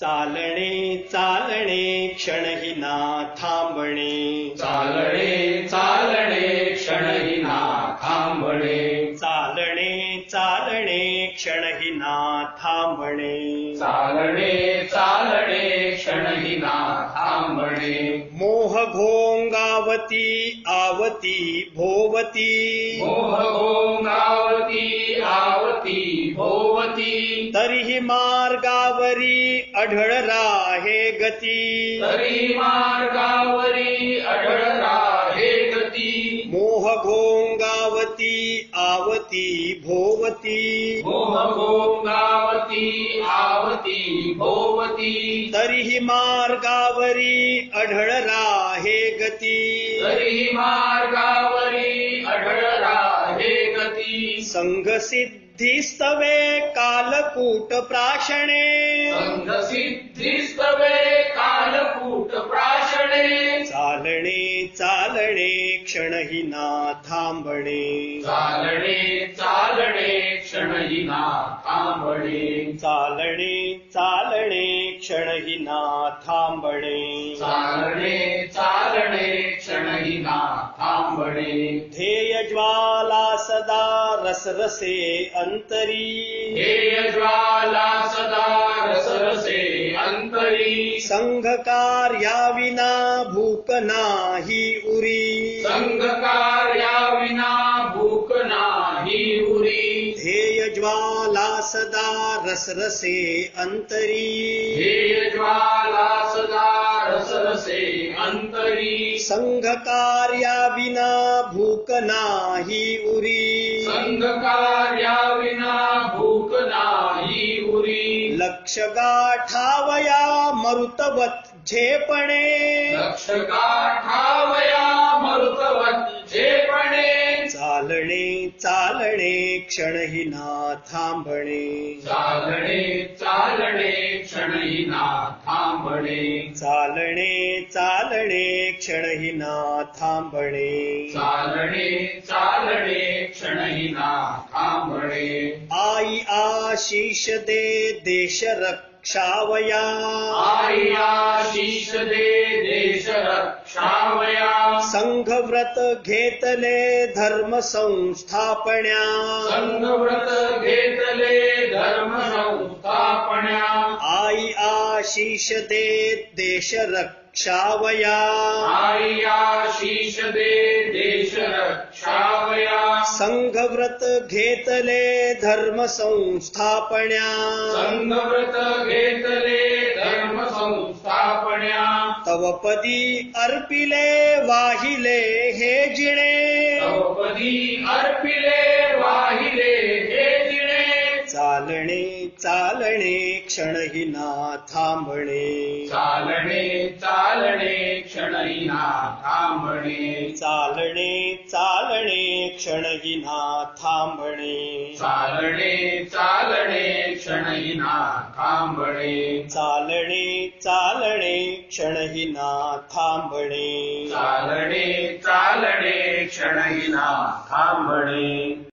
चालणे चालणे क्षणहीना थांबणे. चालणे चालणे क्षणहीना थांबणे. चालणे चालणे क्षणहीना थांबणे. चालणे चालणे क्षणहीना थांबणे. मोह मोहघो घोंगावती आवती भोवती। आवती भोवती। तरी मार्गावरी अढळ राहे गती। तरी मार्गावरी आवती भोवती। मोह गोंगावती आवती भोवती। तरीही मार्गावरी अढळ राहे गती। तरी मार्गावरी अढळ राहे गती। संघसिद्धिस्तवे कालकूट प्राशणे संघसिद्धिस्तवे क्षणही ना थांबणे चालणे चालणे क्षणही ना थांबणे चालणे चालणे क्षणही ना थांबणे चालणे चालणे क्षणही ना थांबणे ध्येय ज्वाला सदा रसरसे अंतरी। ध्येय ज्वाला सदा रसरसे अंतरी. संघ कार्याविना भूक नाही उरी। संघ कार्याविना भूक नाही उरी। ध्येय ज्वाला सदा रसरसे अंतरी। ध्येय ज्वाला सदा रसरसे अंतरी। संघ कार्याविना भूक नाही उरी। संघ कार्याविना भूक नाही उरी। लक्ष गाठावया मरुतवत झेपणे। लक्ष गाठावया क्षणही ना थांबणे चालणे चालणे क्षणही ना थांबणे चालणे चालणे क्षणही ना थांबणे चालणे चालणे क्षणही ना थांबणे आई आशीष दे देश रक्षावया आई आशीष दे संघव्रत घेतले धर्म संस्थापण्या संघव्रत घेतले धर्म संस्थापण्या आई आशीष दे देश रक्षावया आई आशीष दे देश रक्षावया संघव्रत घेतले धर्म संस्थापण्या संघव्रत तव पदी अर्पिले वाहिले हे जिणे. द्रौपदी अर्पिले वाहिले हे तिणे चालणे चालणे क्षणही ना थांबणे. चालणे चालणे क्षणही ना थांबणे. चालणे चालणे क्षणही ना थांबणे. चालणे चालणे क्षणहिना थांबणे. चालणे चालणे क्षणहिना थांबणे. चालणे चालणे क्षणहिना थांबणे.